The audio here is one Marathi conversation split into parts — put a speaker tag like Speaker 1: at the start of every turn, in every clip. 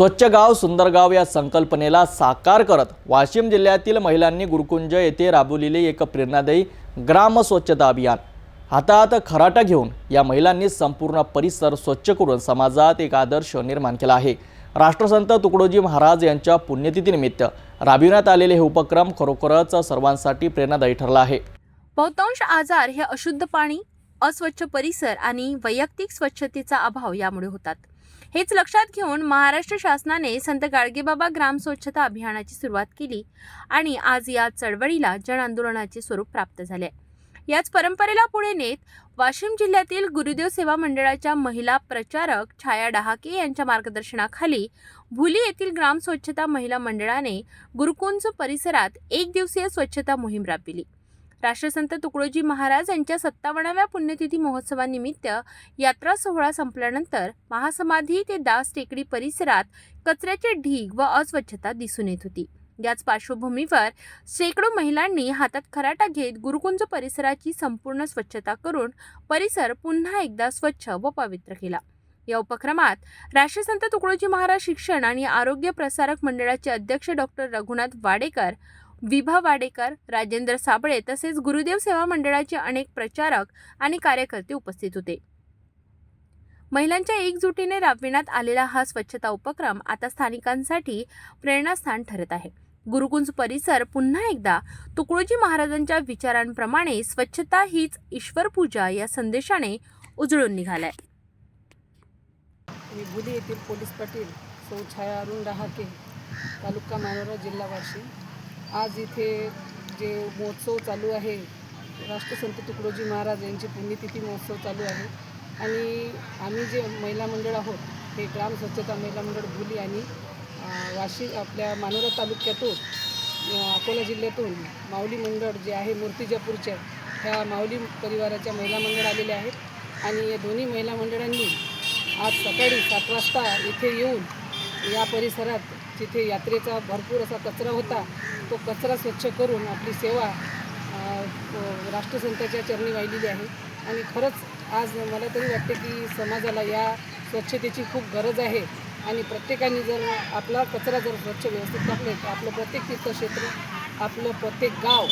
Speaker 1: स्वच्छ गाव सुंदर गाव या संकल्पनेला साकार करत वाशिम जिल्ह्यातील महिलांनी गुरुकुंज येथे राबवलेले एक प्रेरणादायी ग्राम स्वच्छता अभियान. हातात खराटा घेऊन या महिलांनी संपूर्ण परिसर स्वच्छ करून समाजात एक आदर्श निर्माण केला आहे. राष्ट्रसंत तुकडोजी महाराज यांच्या पुण्यतिथीनिमित्त राबविण्यात आलेले हे उपक्रम खरोखरच सर्वांसाठी प्रेरणादायी ठरला आहे.
Speaker 2: बहुतांश आजार हे अशुद्ध पाणी अस्वच्छ परिसर आणि वैयक्तिक स्वच्छतेचा अभाव यामुळे होतात. हेच लक्षात घेऊन महाराष्ट्र शासनाने संत गाडगेबाबा ग्राम स्वच्छता अभियानाची सुरुवात केली आणि आज या चळवळीला जन आंदोलनाचे स्वरूप प्राप्त झाले. याच परंपरेला पुढे नेत वाशिम जिल्ह्यातील गुरुदेव सेवा मंडळाच्या महिला प्रचारक छाया डहाके यांच्या मार्गदर्शनाखाली भुली येथील ग्राम स्वच्छता महिला मंडळाने गुरुकुंज परिसरात एक दिवसीय स्वच्छता मोहीम राबविली. राष्ट्रसंत तुकडोजी महाराज यांच्या सत्तावन्नाव्या पुण्यतिथी महोत्सवानिमित्त यात्रा सोहळा संपल्यानंतर महासमाधी ते दास टेकडी परिसरात कचऱ्याचे ढीग व अस्वच्छता दिसून येत होती. याच पार्श्वभूमीवर शेकडो महिलांनी हातात खराटा घेत गुरुकुंज परिसराची संपूर्ण स्वच्छता करून परिसर पुन्हा एकदा स्वच्छ व पवित्र केला. या उपक्रमात राष्ट्रसंत तुकडोजी महाराज शिक्षण आणि आरोग्य प्रसारक मंडळाचे अध्यक्ष डॉक्टर रघुनाथ वाडेकर विभा वाडेकर राजेंद्र साबळे तसेच गुरुदेव सेवा मंडळाचे अनेक प्रचारक आणि कार्यकर्ते उपस्थित होते. महिलांच्या एकजुटीने राबविण्यात आलेला हा स्वच्छता उपक्रम आता स्थानिकांसाठी प्रेरणास्थान ठरत आहे. गुरुकुंज परिसर पुन्हा एकदा तुकडोजी महाराजांच्या विचारांप्रमाणे स्वच्छता हीच ईश्वर पूजा या संदेशाने उजळून निघालाय.
Speaker 3: मी पोलीस पाटील सौ छाया अरुण डहाके तालुका मानोरा जिल्हा वाशिम आज इथे जे महोत्सव चालू आहे राष्ट्रसंत तुकडोजी महाराज यांची पुण्यतिथी महोत्सव चालू आहे. आणि आम्ही जे महिला मंडळ आहोत हे ग्राम स्वच्छता महिला मंडळ भुली आणि वाशी आपल्या मानोरा तालुक्यातून अकोला जिल्ह्यातून माऊली मंडळ जे आहे मूर्तिजापूरच्या ह्या माऊली परिवाराच्या महिला मंडळ आलेल्या आहेत. आणि या दोन्ही महिला मंडळांनी आज सकाळी सात वाजता इथे येऊन या परिसरात जिथे यात्रेचा भरपूर असा कचरा होता तो कचरा स्वच्छ करून आपली सेवा राष्ट्रसंताच्या चरणी वाहिलेली आहे. आणि खरंच आज मला तरी वाटते की समाजाला या स्वच्छतेची खूप गरज आहे. आणि प्रत्येकाने जर आपला कचरा जर स्वच्छ व्यवस्थित टाकले तर आपलं प्रत्येक तीर्थक्षेत्र आपलं प्रत्येक गाव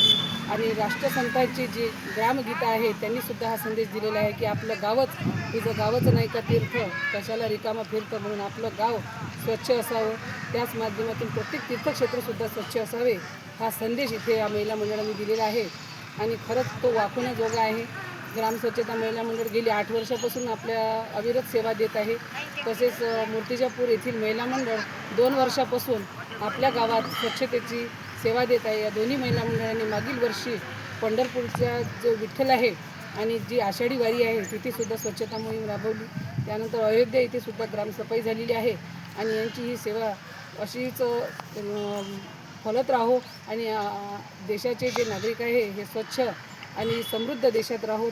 Speaker 3: आणि राष्ट्रसंतांची जी ग्रामगीता आहे त्यांनी सुद्धा हा संदेश दिलेला आहे की आपलं गावच तुझं गावच नाही का तीर्थ कशाला रिकामा फिरतं म्हणून आपलं गाव स्वच्छ असावं. त्याच माध्यमातून प्रत्येक तीर्थक्षेत्रसुद्धा स्वच्छ असावे हा संदेश इथे या महिला मंडळाने दिलेला आहे. आणि खरंच तो वाकवण्याजोगा आहे. ग्राम स्वच्छता महिला मंडळ गेली आठ वर्षापासून आपल्या अविरत सेवा देत आहे. तसेच मूर्तिजापूर येथील महिला मंडळ दोन वर्षापासून आपल्या गावात स्वच्छतेची सेवा देत आहे. या दोन्ही महिला मंडळांनी मागील वर्षी पंढरपूरचा जो विठ्ठल आहे आणि जी आषाढी वारी आहे तिथेसुद्धा स्वच्छता मोहीम राबवली. त्यानंतर अयोध्या इथेसुद्धा ग्रामसफाई झालेली आहे आणि यांची ही सेवा अशीच फलत राहो आणि देशाचे जे नागरिक आहे हे स्वच्छ आणि समृद्ध देशात राहोत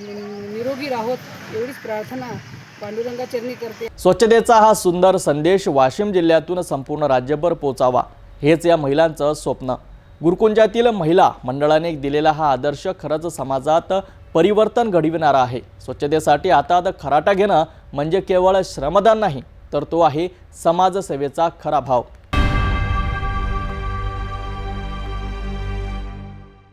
Speaker 3: निरोगी राहोत एवढीच प्रार्थना पांडुरंगाचरणी करते.
Speaker 1: स्वच्छतेचा हा सुंदर संदेश वाशिम जिल्ह्यातून संपूर्ण राज्यभर पोचावा. हेच या महिलांचं स्वप्न. गुरुकुंजातील महिला मंडळाने दिलेला हा आदर्श खरंच समाजात परिवर्तन घडविणारा आहे. स्वच्छतेसाठी आता खराटा घेणं म्हणजे केवळ श्रमदान नाही तर तो आहे समाजसेवेचा खरा भाव.